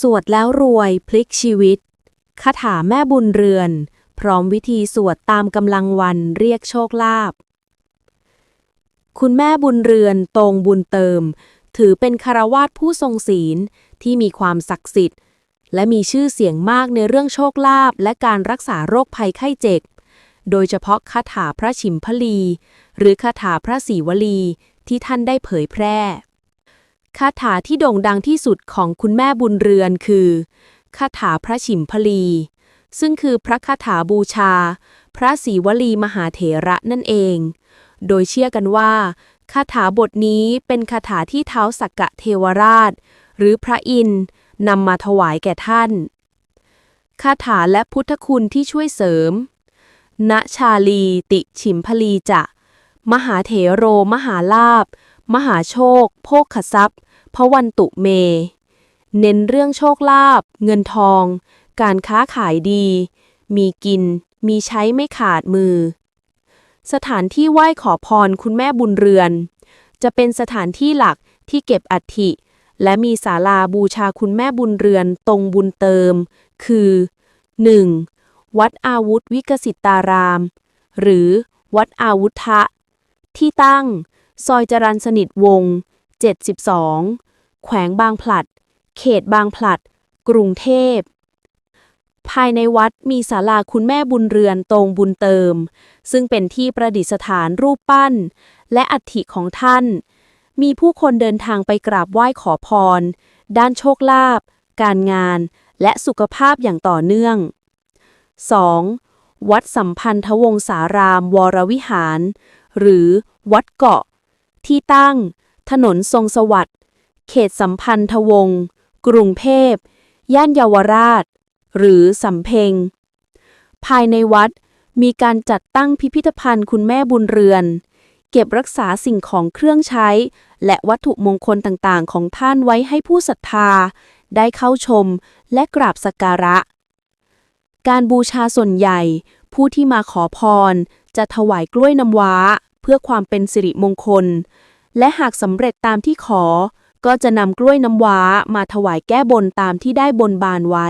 สวดแล้วรวยพลิกชีวิต คาถาแม่บุญเรือน พร้อมวิธีสวดตามกำลังวันเรียกโชคลาภ คุณแม่บุญเรือนตรงบุญเติม ถือเป็นคารวาสผู้ทรงศีลที่มีความศักดิ์สิทธิ์ และมีชื่อเสียงมากในเรื่องโชคลาภและการรักษาโรคภัยไข้เจ็บ โดยเฉพาะคาถาพระฉิมพลี หรือคาถาพระศรีวลีที่ท่านได้เผยแพร่ คาถาที่โด่งดังที่สุดของคุณแม่บุญเรือนคือคาถาพระฉิมพลี ซึ่งคือพระคาถาบูชา พระศรีวลีมหาเถระนั่นเอง โดยเชื่อกันว่าคาถาบทนี้เป็นคาถาที่เท้าสักกะเทวราช หรือพระอินทร์นำมาถวายแก่ท่าน คาถาและพุทธคุณที่ช่วยเสริม ณชาลีติฉิมพลีจะ มหาเถโรมหาลาบ มหาโชค โภคทรัพย์พระวันตุเม เน้นเรื่องโชคลาภเงินทอง การค้าขายดี มีกิน มีใช้ไม่ขาดมือ สถานที่ไหว้ขอพรคุณแม่บุญเรือน จะเป็นสถานที่หลักที่เก็บอัฐิ และมีศาลาบูชาคุณแม่บุญเรือนตรงบุญเติม คือ 1. วัดอาวุธวิกสิตาราม หรือวัดอาวุธะ ที่ตั้ง ซอยจรัญสนิทวง 72 แขวงบางผลัด เขตบางผลัด กรุงเทพ ภายในวัดมีศาลาคุณแม่บุญเรือนตรงบุญเติม ซึ่งเป็นที่ประดิษฐานรูปปั้น และอัฐิของท่าน มีผู้คนเดินทางไปกราบไหว้ขอพร ด้านโชคลาภ การงาน และสุขภาพอย่างต่อเนื่อง 2. วัดสัมพันธวงศารามวรวิหาร หรือวัดเกาะ ที่ตั้ง ถนนทรงสวัสดิ์ เขตสัมพันธวงศ์กรุงเทพ ย่านเยาวราช หรือสำเพ็ง ภายในวัดมีการจัดตั้งพิพิธภัณฑ์คุณแม่บุญเรือน เก็บรักษาสิ่งของเครื่องใช้ และวัตถุมงคลต่างๆ ของท่านไว้ให้ผู้ศรัทธา ได้เข้าชมและกราบสักการะ การบูชาส่วนใหญ่ ผู้ที่มาขอพร จะถวายกล้วยน้ำว้า พื่อความเป็นสิริมงคล และหากสำเร็จตามที่ขอ ก็จะนำกล้วยน้ำว้ามาถวายแก้บนตามที่ได้บนบานไว้